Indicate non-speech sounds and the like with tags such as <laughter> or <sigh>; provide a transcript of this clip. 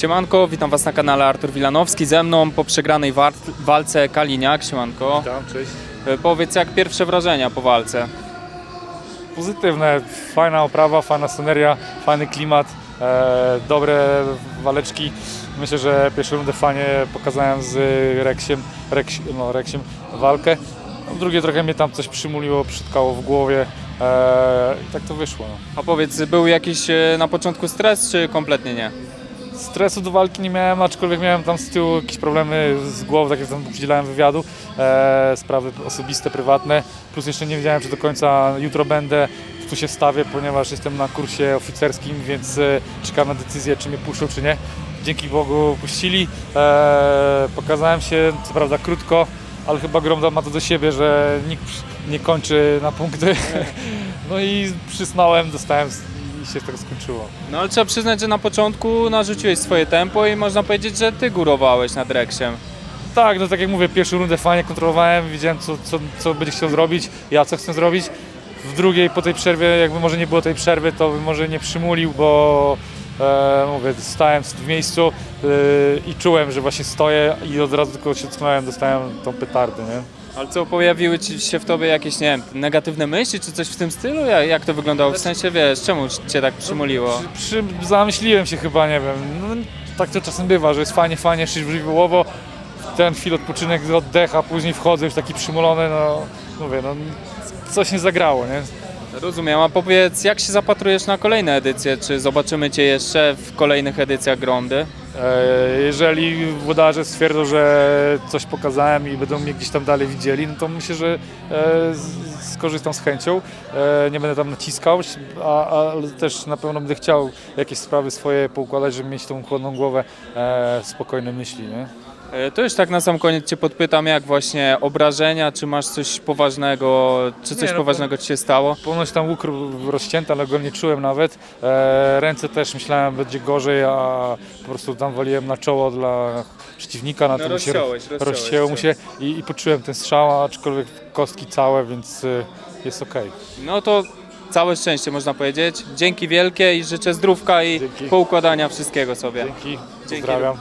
Siemanko, witam Was na kanale Artur Wilanowski. Ze mną po przegranej war- walce Kaliniak. Siemanko. Witam, cześć. E, Powiedz, jak pierwsze wrażenia po walce? Pozytywne, fajna oprawa, fajna sceneria, fajny klimat, e, dobre waleczki. Myślę, że pierwszą rundę fajnie pokazałem z Reksiem, Reks, no, Reksiem walkę. W drugiej trochę mnie tam coś przymuliło, przytkało w głowie e, i tak to wyszło. No. A powiedz, był jakiś e, na początku stres, czy kompletnie nie? Stresu do walki nie miałem, aczkolwiek miałem tam z tyłu jakieś problemy z głową, tak jak tam udzielałem wywiadu, e, sprawy osobiste, prywatne, plus jeszcze nie wiedziałem, czy do końca jutro będę, tu się wstawię, ponieważ jestem na kursie oficerskim, więc e, czekam na decyzję, czy mnie puszczą, czy nie. Dzięki Bogu puścili, e, pokazałem się, co prawda krótko, ale chyba Gromda ma to do siebie, że nikt nie kończy na punkty. <laughs> No i przysnąłem, dostałem i się tak skończyło. No ale trzeba przyznać, że na początku narzuciłeś swoje tempo i można powiedzieć, że Ty górowałeś nad Reksiem. Tak, no tak jak mówię, pierwszą rundę fajnie kontrolowałem, wiedziałem co, co, co będzie chciał zrobić, ja co chcę zrobić. W drugiej, po tej przerwie, jakby może nie było tej przerwy, to bym może nie przymulił, bo e, mówię, stałem w miejscu e, i czułem, że właśnie stoję i od razu tylko się tknąłem, dostałem tą petardę, nie? Ale co, pojawiły Ci się w Tobie jakieś, nie wiem, negatywne myśli, czy coś w tym stylu? Jak, jak to wyglądało? W sensie, wiesz, czemu Cię tak przymuliło? Przy, przy, zamyśliłem się chyba, nie wiem, no, tak to czasem bywa, że jest fajnie, fajnie, żywiołowo, ten chwil odpoczynek, oddech, a później wchodzę już taki przymulony, no mówię, no coś nie zagrało, nie? Rozumiem, a powiedz, jak się zapatrujesz na kolejne edycje? Czy zobaczymy Cię jeszcze w kolejnych edycjach Grondy? E, Jeżeli włodarze stwierdzą, że coś pokazałem i będą mnie gdzieś tam dalej widzieli, no to myślę, że e, skorzystam z chęcią. E, Nie będę tam naciskał, a- ale też na pewno będę chciał jakieś sprawy swoje poukładać, żeby mieć tą chłodną głowę, e, spokojne myśli. Nie? E, To już tak na sam koniec Cię podpytam, jak właśnie obrażenia, czy masz coś poważnego, czy coś Nie, no, poważnego Ci się stało? Ponoć tam łuk rozcięty, ale go nie czułem nawet. E, ręce też myślałem będzie gorzej, a po prostu tam waliłem na czoło dla przeciwnika, na No, to mi się rozciąłeś, rozciąłeś rozcięło mu się. i, i poczułem ten strzał, aczkolwiek kostki całe, więc y, jest okej. No to całe szczęście można powiedzieć. Dzięki wielkie i życzę zdrówka i Dzięki. poukładania wszystkiego sobie. Dzięki, Dzięki. pozdrawiam.